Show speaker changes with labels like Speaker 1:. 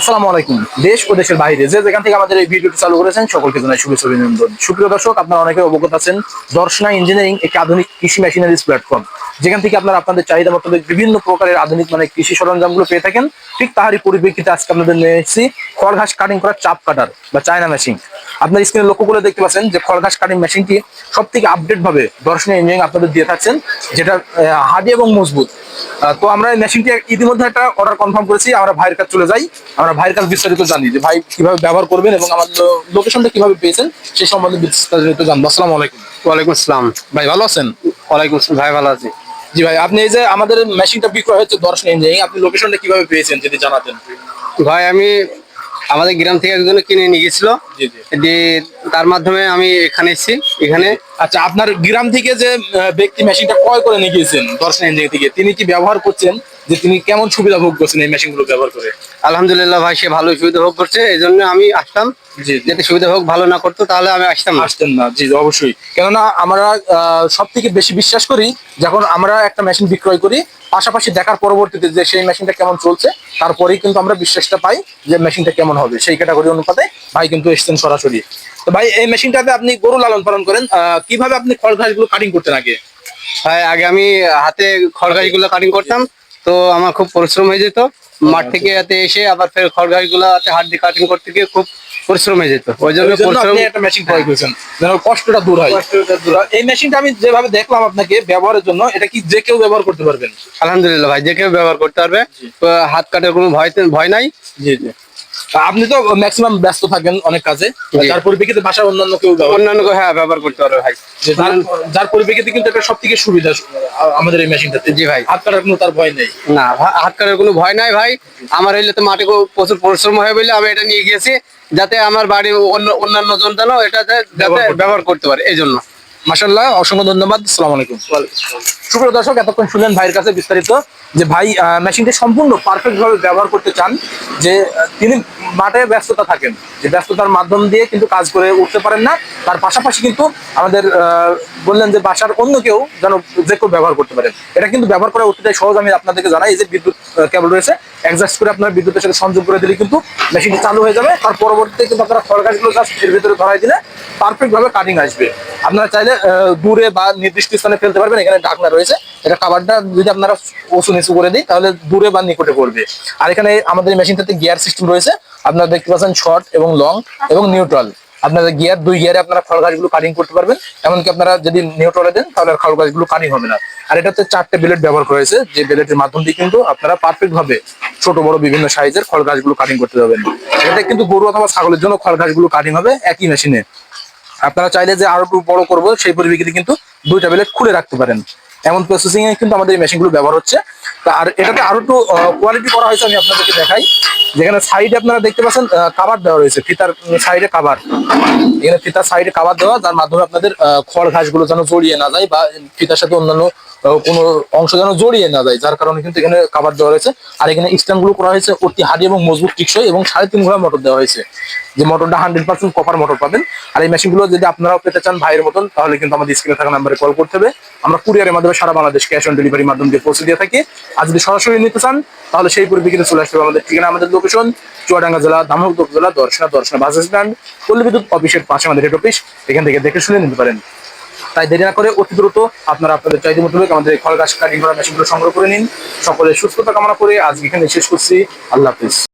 Speaker 1: আসসালামু আলাইকুম। দেশ ও দেশের বাইরে যে যেখান থেকে আমাদের এই ভিডিওটি চালু করেছেন, সকলকে জানাই শুভেচ্ছা অভিনন্দন। সুপ্রিয় দর্শক, আপনারা অনেকে অবগত আছেন, দর্শনা ইঞ্জিনিয়ারিং একটি আধুনিক কৃষি মেশিনারিজ প্ল্যাটফর্ম যেখান থেকে আপনারা আপনাদের চাহিদা মোতাবেক বিভিন্ন প্রকারের আধুনিক মানে কৃষি সরঞ্জামগুলো পেয়ে থাকেন। ঠিক তাহারই পরিপ্রেক্ষিতে আজকে আপনাদের নিয়ে এসেছি, খড় ঘাস কাটিং করা চাপ কাটার বা চায়না মেশিন আপনার স্ক্রিনে লক্ষ্য করে দেখতে পাচ্ছেন যে খড় ঘাস কাটিং মেশিনটি সব থেকে আপডেট ভাবে দর্শনীয় ইঞ্জিনিয়ারিং আপনাদের দিয়ে থাকছেন যেটা হার্ডি এবং মজবুত। তো আমরা এই মেশিনটি ইতিমধ্যে একটা অর্ডার কনফার্ম করেছি আমরা ভাইয়ের কাছে চলে যাই আমরা ভাইয়ের কাছে বিস্তারিত জানি যে ভাই কীভাবে ব্যবহার করবেন এবং আমার লোকেশনটা কীভাবে পেয়েছেন সেই সম্বন্ধে বিস্তারিত জানব। আসসালামু আলাইকুম।
Speaker 2: ওয়ালাইকুম আসসালাম।
Speaker 1: ভাই ভালো আছেন?
Speaker 2: ওয়ালাইকুম আসসালাম। ভাই ভালো আছি।
Speaker 1: জি ভাই আপনি এই যে আমাদের মেশিনটা বিক্রয় হচ্ছে দর্শন ইঞ্জিনিয়ারিং আপনি লোকেশনটা কীভাবে পেয়েছেন যদি জানাতেন।
Speaker 2: ভাই আমি আমাদের গ্রাম থেকে একজন কিনে নিয়ে গেছিল। যে তার মাধ্যমে আমি এখানে এসেছি এখানে।
Speaker 1: আচ্ছা আপনার গ্রাম থেকে যে ব্যক্তি মেশিনটা ক্রয় করে নিয়ে গিয়েছেন দর্শন থেকে তিনি কি ব্যবহার করছেন? যে তিনি কেমন সুবিধা ভোগ করছেন এই মেশিনগুলো ব্যবহার করে?
Speaker 2: আলহামদুলিল্লাহ ভাই সে ভালো সুবিধা ভোগ করছে এই জন্য আমি আসলাম
Speaker 1: জি
Speaker 2: যাতে সুবিধা ভোগ ভালো না করতো তাহলে আমি আসতাম
Speaker 1: আসতেন না জি অবশ্যই। কেননা আমরা সব থেকে বেশি বিশ্বাস করি যখন আমরা একটা মেশিন বিক্রয় করি পাশাপাশি দেখার পরবর্তীতে যে সেই মেশিনটা কেমন চলছে তারপরেই কিন্তু আমরা বিশ্বাসটা পাই যে মেশিনটা কেমন হবে। সেই ক্যাটাগরি অনুপাতে ভাই কিন্তু এসছেন সরাসরি। তো ভাই এই মেশিনটাতে আপনি গরু লালন পালন করেন আহ, কীভাবে আপনি খড় ঘাসগুলো কাটিং করতেন আগে?
Speaker 2: ভাই আগে আমি হাতে খড়গাছগুলো কাটিং করতাম। তো আমার খুব পরিশ্রম হয়ে যেত। মাঠ থেকে এতে এসে আবার ফের খড়গাছগুলো হাতে দিয়ে কাটিং করতে গিয়ে খুব পরিশ্রম হয়ে যেত। ওই জন্য পরিশ্রম
Speaker 1: একটা মেশিন ক্রয় করেছেন। যেন কষ্টটা দূর হয়।
Speaker 2: কষ্টটা দূর হয়।
Speaker 1: এই মেশিনটা আমি যেভাবে দেখলাম আপনাকে ব্যবহারের জন্য এটা কি যে কেউ ব্যবহার করতে পারবেন?
Speaker 2: আলহামদুলিল্লাহ ভাই যে কেউ ব্যবহার করতে পারবে। হাত কাটার কোনো ভয় ভয় নাই।
Speaker 1: জি জি। আপনি তো ম্যাক্সিমাম ব্যস্ত থাকেন অনেক কাজে। যার পরিপ্রেক্ষিতে বাসার অন্যান্য কেউ
Speaker 2: অন্যান্য কেউ হ্যাঁ ব্যবহার করতে পারবে ভাই।
Speaker 1: যার পরিপ্রেক্ষিতে কিন্তু এটা সব থেকে সুবিধা আমাদের এই মেশিনটাতে।
Speaker 2: জি ভাই।
Speaker 1: হাত কাটার কোনো তার ভয় নেই।
Speaker 2: না হাত কাটার কোনো ভয় নাই ভাই। আমার হইলে তো মাঠে প্রচুর পরিশ্রম হয় বলে আমি এটা নিয়ে গিয়েছি যাতে আমার বাড়ির অন্যান্য জন যেন এটা যাতে
Speaker 1: ব্যবহার করতে
Speaker 2: পারে এই জন্য
Speaker 1: মাসাল্লাহ অসংখ্য ধন্যবাদ আসসালামু আলাইকুম। সুপ্রিয় দর্শক এতক্ষণ শুনলেন ভাইয়ের কাছে বিস্তারিত যে ভাই মেশিনটি সম্পূর্ণ পারফেক্ট ভাবে ব্যবহার করতে চান যে তিনি মাঠে ব্যস্ততা থাকেন। যে ব্যস্ততার মাধ্যম দিয়ে কিন্তু কাজ করে উঠতে পারেন না। তার পাশাপাশি কিন্তু আমাদের বললেন যে বাসার অন্য কেউ যেন যে কেউ ব্যবহার করতে পারেন এটা কিন্তু ব্যবহার করা অতিটাই সহজ আমি আপনাদেরকে জানাই যে বিদ্যুৎ কেবল রয়েছে অ্যাডজাস্ট করে আপনার বিদ্যুতের সাথে সংযোগ করে দিলে কিন্তু মেশিনটি চালু হয়ে যাবে। তার পরবর্তীতে কিন্তু আপনারা খড় গাছগুলো জাস্ট এর ভিতরে ধরাই দিলে পারফেক্ট ভাবে কাটিং আসবে। আপনারা চাইলে দূরে বা নির্দিষ্ট স্থানে ফেলতে পারবেন, এখানে ঢাকনা রয়েছে। এটা কাবারটা যদি আপনারা উঁচু নিচু করে দিই, তাহলে দূরে বা নিকটে পড়বে। আর এখানে আমাদের মেশিনটাতে গিয়ার সিস্টেম রয়েছে। আপনারা দেখতে পাচ্ছেন শর্ট এবং লং এবং নিউট্রাল আপনাদের গিয়ার দুই গিয়ারে আপনারা খড় গাছগুলো কাটিং করতে পারবেন। এমনকি আপনারা যদি নিউট্রালে দেন, তাহলে খড় গাছগুলো কাটিং হবে না। আর এটাতে চারটে বেলেট ব্যবহার করা হয়েছে। যে ব্লেডের মাধ্যম দিয়ে কিন্তু আপনারা পারফেক্ট ভাবে ছোট, বড়, বিভিন্ন সাইজের খড় গাছগুলো কাটিং করতে পারবেন। এটা কিন্তু গরু অথবা ছাগলের জন্য খড় গাছগুলো কাটিং হবে একই মেশিনে আপনারা চাইলে যে আরও একটু বড় করব, সেই পরিপ্রেক্ষিতে কিন্তু দুইটা বেলেট খুলে রাখতে পারেন। এমন প্রসেসিং এ কিন্তু আমাদের এই মেশিনগুলো ব্যবহার হচ্ছে। আর এটাতে আরও একটু কোয়ালিটি করা হয়েছে, আমি আপনাদেরকে দেখাই। যেখানে সাইডে আপনারা দেখতে পাচ্ছেন কাবার দেওয়া রয়েছে, ফিতার সাইডে কাবার এখানে ফিতার সাইডে কাভার দেওয়া, যার মাধ্যমে আপনাদের খড় ঘাসগুলো যেন জড়িয়ে না যায় বা ফিতার সাথে অন্যান্য কোনো অংশ যেন জড়িয়ে না যায়, যার কারণে কিন্তু এখানে কাভার দেওয়া হয়েছে। আর এখানে স্ট্যান্ডগুলো করা হয়েছে অতি হাড়ি এবং মজবুত টিকসই এবং সাড়ে তিন ঘোড়া মোটর দেওয়া হয়েছে। যে মোটরটা হান্ড্রেড পার্সেন্ট কপার মোটর পাবেন। আর এই মেশিনগুলো যদি আপনারাও পেতে চান ভাইয়ের মতন, তাহলে কিন্তু আমাদের স্ক্রিনে থাকা নাম্বারে কল করতে হবে। আমরা কুরিয়ারের মাধ্যমে সারা বাংলাদেশ ক্যাশ অন ডেলিভারির মাধ্যমে দিয়ে পৌঁছে দিয়ে থাকি। আর যদি সরাসরি নিতে চান, তাহলে সেই পরিপ্রেক্ষিতে চলে আসতে হবে আমাদের ঠিকানা, আমাদের লোকেশন চুয়াডাঙ্গা জেলা, দামোদর জেলা, দর্শনা দর্শনা বাস স্ট্যান্ড, পল্লী বিদ্যুৎ অফিসের পাশে আমাদের হেড অফিস এখান থেকে দেখে শুনে নিতে পারেন। তাই দেরি না করে অতি দ্রুত আপনারা আপনাদের চাহিদা মোতাবেক আমাদের খড় গাছ কাটিং করা মেশিনগুলো সংগ্রহ করে নিন। সকলের সুস্থতা কামনা করে আজকে এখানে শেষ করছি। আল্লাহ হাফিজ।